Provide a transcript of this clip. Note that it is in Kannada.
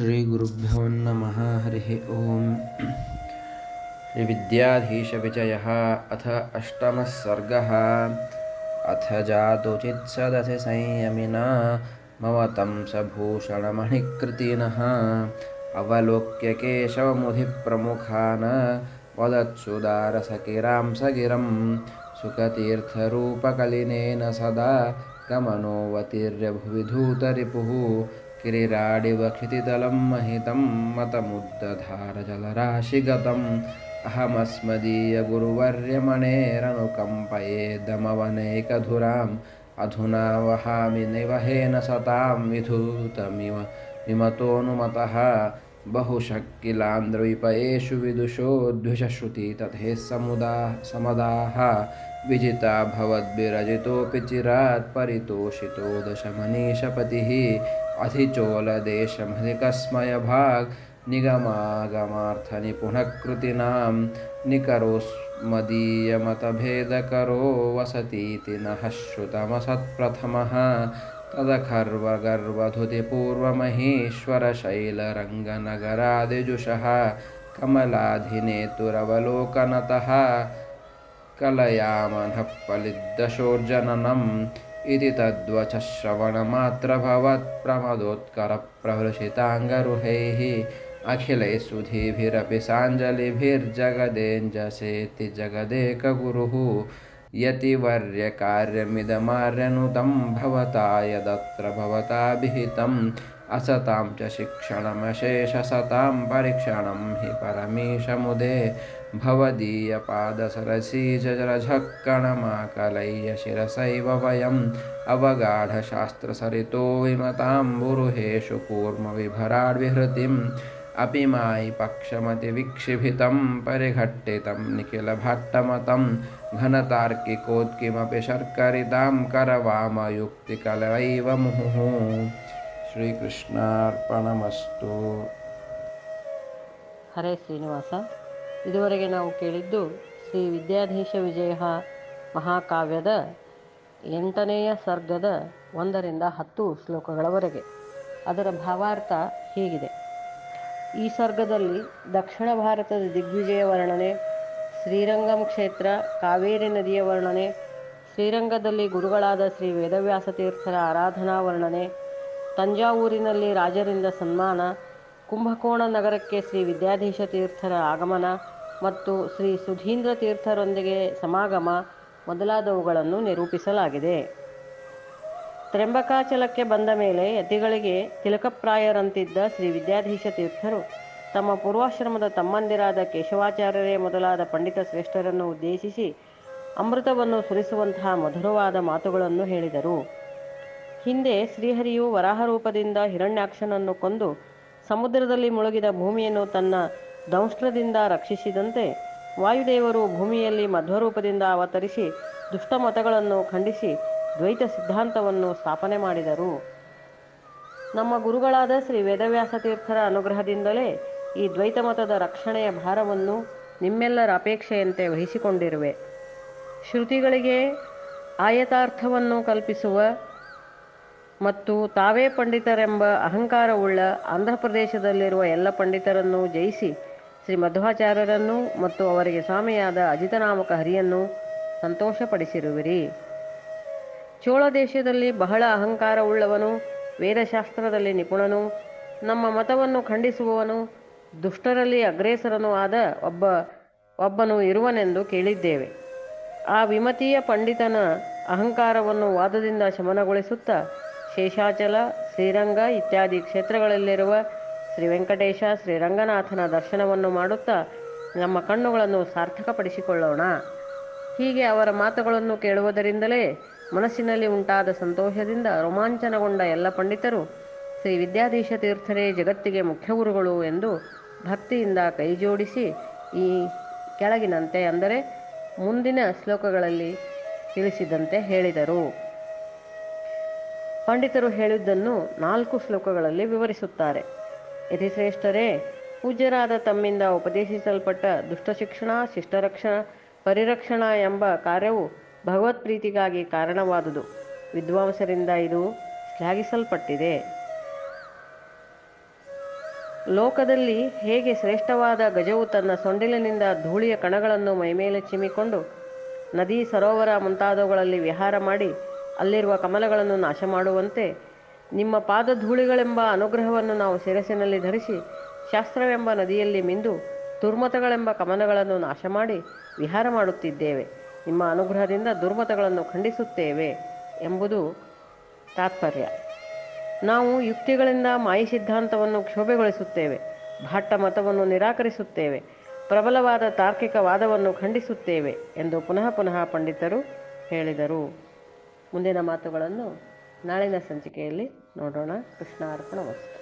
श्रीगुरुभ्यो नमः हरिः ओम्। श्रीविद्याधीशविजयः अथ अष्टमः सर्गः। अथ जातुचित्सदसि संयमिना ममतं सभूषणमणिकृतिनः। अवलोक्य केशवमुधिप्रमुखान् वदत्सुदारसकिरां सगिरं। सुखतीर्थरूपकलिनेन सदा गमनोऽवतीर्य भुवि धूतरिपुः किरिराडिवक्षितितलं महितं मतमुद्दधारजलराशिगतम् अहमस्मदीयगुरुवर्यमणेरनुकम्पयेदमवनेकधुराम् अधुना वहामि निवहेन सतां विधूतमिव विमतोऽनुमतः। बहुशक्किलान्द्रविपयेषु विदुषो द्विषश्रुति तथे समुदा समदाः। विजिता भवद्विरजितोऽपि चिरात् परितोषितो दशमनीषपतिः अधिचोलदेशमधिकस्मयभाग् निगमागमार्थनिपुणः कृतीनां निकरोस्मदीयमतभेदकरो वसतीति नः श्रुतमसत्प्रथमः तदखर्वगर्वधुतिपूर्वमहेश्वरशैलरङ्गनगरादिजुषः कमलाधिनेतुरवलोकनतः कलयामनः फलिद्दशोर्जननम् इति तद्वचः श्रवणमात्रभवत्प्रमदोत्करप्रहृषिताङ्गरुहैः अखिलैः सुधीभिरपि साञ्जलिभिर्जगदेञ्जसेति जगदेकगुरुः यतिवर्यकार्यमिदमार्यनुतं भवता यदत्र भवता विहितम् असतां च शिक्षणमशेषसतां परीक्षणं हि परमीशमुदे भवदीयपादसरसीजरझक्कणमाकलय्य शिरसैव वयम् अवगाढशास्त्रसरितो विमताम्बुरुहेषु कूर्मविभराड्विहृतिम् अपि मायि पक्षमतिविक्षिभितं परिघट्टितं निखिलभट्टमतं घनतार्किकोत्किमपि शर्करितां करवामयुक्तिकलैव मुहुः ಶ್ರೀಕೃಷ್ಣಾರ್ಪಣಮಸ್ತು. ಹರೇ ಶ್ರೀನಿವಾಸ, ಇದುವರೆಗೆ ನಾವು ಕೇಳಿದ್ದು ಶ್ರೀ ವಿದ್ಯಾಧೀಶ ವಿಜಯ ಮಹಾಕಾವ್ಯದ ಎಂಟನೆಯ ಸರ್ಗದ ಒಂದರಿಂದ ಹತ್ತು ಶ್ಲೋಕಗಳವರೆಗೆ. ಅದರ ಭಾವಾರ್ಥ ಹೀಗಿದೆ. ಈ ಸರ್ಗದಲ್ಲಿ ದಕ್ಷಿಣ ಭಾರತದ ದಿಗ್ವಿಜಯ ವರ್ಣನೆ, ಶ್ರೀರಂಗಂ ಕ್ಷೇತ್ರ ಕಾವೇರಿ ನದಿಯ ವರ್ಣನೆ, ಶ್ರೀರಂಗದಲ್ಲಿ ಗುರುಗಳಾದ ಶ್ರೀ ವೇದವ್ಯಾಸ ತೀರ್ಥರ ಆರಾಧನಾ ವರ್ಣನೆ ತಂಜಾವೂರಿನಲ್ಲಿ ರಾಜರಿಂದ ಸನ್ಮಾನ, ಕುಂಭಕೋಣ ನಗರಕ್ಕೆ ಶ್ರೀ ವಿದ್ಯಾಧೀಶ ತೀರ್ಥರ ಆಗಮನ ಮತ್ತು ಶ್ರೀ ಸುಧೀಂದ್ರ ತೀರ್ಥರೊಂದಿಗೆ ಸಮಾಗಮ ಮೊದಲಾದವುಗಳನ್ನು ನಿರೂಪಿಸಲಾಗಿದೆ. ತ್ರ್ಯಂಬಕಾಚಲಕ್ಕೆ ಬಂದ ಮೇಲೆ ಯತಿಗಳಿಗೆ ತಿಲಕಪ್ರಾಯರಂತಿದ್ದ ಶ್ರೀ ವಿದ್ಯಾಧೀಶ ತೀರ್ಥರು ತಮ್ಮ ಪೂರ್ವಾಶ್ರಮದ ತಮ್ಮಂದಿರಾದ ಕೇಶವಾಚಾರ್ಯರೇ ಮೊದಲಾದ ಪಂಡಿತ ಶ್ರೇಷ್ಠರನ್ನು ಉದ್ದೇಶಿಸಿ ಅಮೃತವನ್ನು ಸುರಿಸುವಂತಹ ಮಧುರವಾದ ಮಾತುಗಳನ್ನು ಹೇಳಿದರು. ಹಿಂದೆ ಶ್ರೀಹರಿಯು ವರಾಹ ರೂಪದಿಂದ ಹಿರಣ್ಯಾಕ್ಷನನ್ನು ಕೊಂದು ಸಮುದ್ರದಲ್ಲಿ ಮುಳುಗಿದ ಭೂಮಿಯನ್ನು ತನ್ನ ದಂಷ್ಟ್ರದಿಂದ ರಕ್ಷಿಸಿದಂತೆ ವಾಯುದೇವರು ಭೂಮಿಯಲ್ಲಿ ಮಧ್ವರೂಪದಿಂದ ಅವತರಿಸಿ ದುಷ್ಟಮತಗಳನ್ನು ಖಂಡಿಸಿ ದ್ವೈತ ಸಿದ್ಧಾಂತವನ್ನು ಸ್ಥಾಪನೆ ಮಾಡಿದರು. ನಮ್ಮ ಗುರುಗಳಾದ ಶ್ರೀ ವೇದವ್ಯಾಸ ತೀರ್ಥರ ಅನುಗ್ರಹದಿಂದಲೇ ಈ ದ್ವೈತ ಮತದ ರಕ್ಷಣೆಯ ಭಾರವನ್ನು ನಿಮ್ಮೆಲ್ಲರ ಅಪೇಕ್ಷೆಯಂತೆ ವಹಿಸಿಕೊಂಡಿರುವೆ. ಶ್ರುತಿಗಳಿಗೆ ಆಯತಾರ್ಥವನ್ನು ಕಲ್ಪಿಸುವ ಮತ್ತು ತಾವೇ ಪಂಡಿತರೆಂಬ ಅಹಂಕಾರವುಳ್ಳ ಆಂಧ್ರ ಪ್ರದೇಶದಲ್ಲಿರುವ ಎಲ್ಲ ಪಂಡಿತರನ್ನು ಜಯಿಸಿ ಶ್ರೀ ಮಧ್ವಾಚಾರ್ಯರನ್ನು ಮತ್ತು ಅವರಿಗೆ ಸ್ವಾಮಿಯಾದ ಅಜಿತನಾಮಕ ಹರಿಯನ್ನು ಸಂತೋಷಪಡಿಸಿರುವಿರಿ. ಚೋಳ ದೇಶದಲ್ಲಿ ಬಹಳ ಅಹಂಕಾರವುಳ್ಳವನು, ವೇದಶಾಸ್ತ್ರದಲ್ಲಿ ನಿಪುಣನು, ನಮ್ಮ ಮತವನ್ನು ಖಂಡಿಸುವವನು, ದುಷ್ಟರಲ್ಲಿ ಅಗ್ರೇಸರನೂ ಆದ ಒಬ್ಬ, ಒಬ್ಬನು ಇರುವನೆಂದು ಕೇಳಿದ್ದೇವೆ. ಆ ವಿಮತೀಯ ಪಂಡಿತನ ಅಹಂಕಾರವನ್ನು ವಾದದಿಂದ ಶಮನಗೊಳಿಸುತ್ತಾ ಶೇಷಾಚಲ ಶ್ರೀರಂಗ ಇತ್ಯಾದಿ ಕ್ಷೇತ್ರಗಳಲ್ಲಿರುವ ಶ್ರೀ ವೆಂಕಟೇಶ ಶ್ರೀರಂಗನಾಥನ ದರ್ಶನವನ್ನು ಮಾಡುತ್ತಾ ನಮ್ಮ ಕಣ್ಣುಗಳನ್ನು ಸಾರ್ಥಕಪಡಿಸಿಕೊಳ್ಳೋಣ. ಹೀಗೆ ಅವರ ಮಾತುಗಳನ್ನು ಕೇಳುವುದರಿಂದಲೇ ಮನಸ್ಸಿನಲ್ಲಿ ಉಂಟಾದ ಸಂತೋಷದಿಂದ ರೋಮಾಂಚನಗೊಂಡ ಎಲ್ಲ ಪಂಡಿತರು ಶ್ರೀ ವಿದ್ಯಾಧೀಶ ತೀರ್ಥರೇ ಜಗತ್ತಿಗೆ ಮುಖ್ಯ ಗುರುಗಳು ಎಂದು ಭಕ್ತಿಯಿಂದ ಕೈಜೋಡಿಸಿ ಈ ಕೆಳಗಿನಂತೆ ಅಂದರೆ ಮುಂದಿನ ಶ್ಲೋಕಗಳಲ್ಲಿ ತಿಳಿಸಿದಂತೆ ಹೇಳಿದರು. ಪಂಡಿತರು ಹೇಳಿದ್ದನ್ನು ನಾಲ್ಕು ಶ್ಲೋಕಗಳಲ್ಲಿ ವಿವರಿಸುತ್ತಾರೆ. ಯತಿಶ್ರೇಷ್ಠರೇ, ಪೂಜ್ಯರಾದ ತಮ್ಮಿಂದ ಉಪದೇಶಿಸಲ್ಪಟ್ಟ ದುಷ್ಟಶಿಕ್ಷಣ ಶಿಷ್ಟರಕ್ಷ ಪರಿರಕ್ಷಣಾ ಎಂಬ ಕಾರ್ಯವು ಭಗವತ್ ಪ್ರೀತಿಗಾಗಿ ಕಾರಣವಾದುದು. ವಿದ್ವಾಂಸರಿಂದ ಇದು ಶ್ಲಾಘಿಸಲ್ಪಟ್ಟಿದೆ. ಲೋಕದಲ್ಲಿ ಹೇಗೆ ಶ್ರೇಷ್ಠವಾದ ಗಜವು ತನ್ನ ಸೊಂಡಿಲಿನಿಂದ ಧೂಳಿಯ ಕಣಗಳನ್ನು ಮೈಮೇಲೆ ಚಿಮ್ಮಿಕೊಂಡು ನದಿ ಸರೋವರ ಮುಂತಾದವುಗಳಲ್ಲಿ ವಿಹಾರ ಮಾಡಿ ಅಲ್ಲಿರುವ ಕಮಲಗಳನ್ನು ನಾಶ ಮಾಡುವಂತೆ ನಿಮ್ಮ ಪಾದಧೂಳಿಗಳೆಂಬ ಅನುಗ್ರಹವನ್ನು ನಾವು ಶಿರಸಿನಲ್ಲಿ ಧರಿಸಿ ಶಾಸ್ತ್ರವೆಂಬ ನದಿಯಲ್ಲಿ ಮಿಂದು ದುರ್ಮತಗಳೆಂಬ ಕಮಲಗಳನ್ನು ನಾಶ ಮಾಡಿ ವಿಹಾರ ಮಾಡುತ್ತಿದ್ದೇವೆ. ನಿಮ್ಮ ಅನುಗ್ರಹದಿಂದ ದುರ್ಮತಗಳನ್ನು ಖಂಡಿಸುತ್ತೇವೆ ಎಂಬುದು ತಾತ್ಪರ್ಯ. ನಾವು ಯುಕ್ತಿಗಳಿಂದ ಮಾಯಿ ಸಿದ್ಧಾಂತವನ್ನು ಕ್ಷೋಭೆಗೊಳಿಸುತ್ತೇವೆ, ಭಾಟ್ಟ ಮತವನ್ನು ನಿರಾಕರಿಸುತ್ತೇವೆ, ಪ್ರಬಲವಾದ ತಾರ್ಕಿಕ ವಾದವನ್ನು ಖಂಡಿಸುತ್ತೇವೆ ಎಂದು ಪುನಃ ಪುನಃ ಪಂಡಿತರು ಹೇಳಿದರು. ಮುಂದಿನ ಮಾತುಗಳನ್ನು ನಾಳಿನ ಸಂಚಿಕೆಯಲ್ಲಿ ನೋಡೋಣ. ಕೃಷ್ಣ ಅರ್ಪಣ ವಸ್ತು.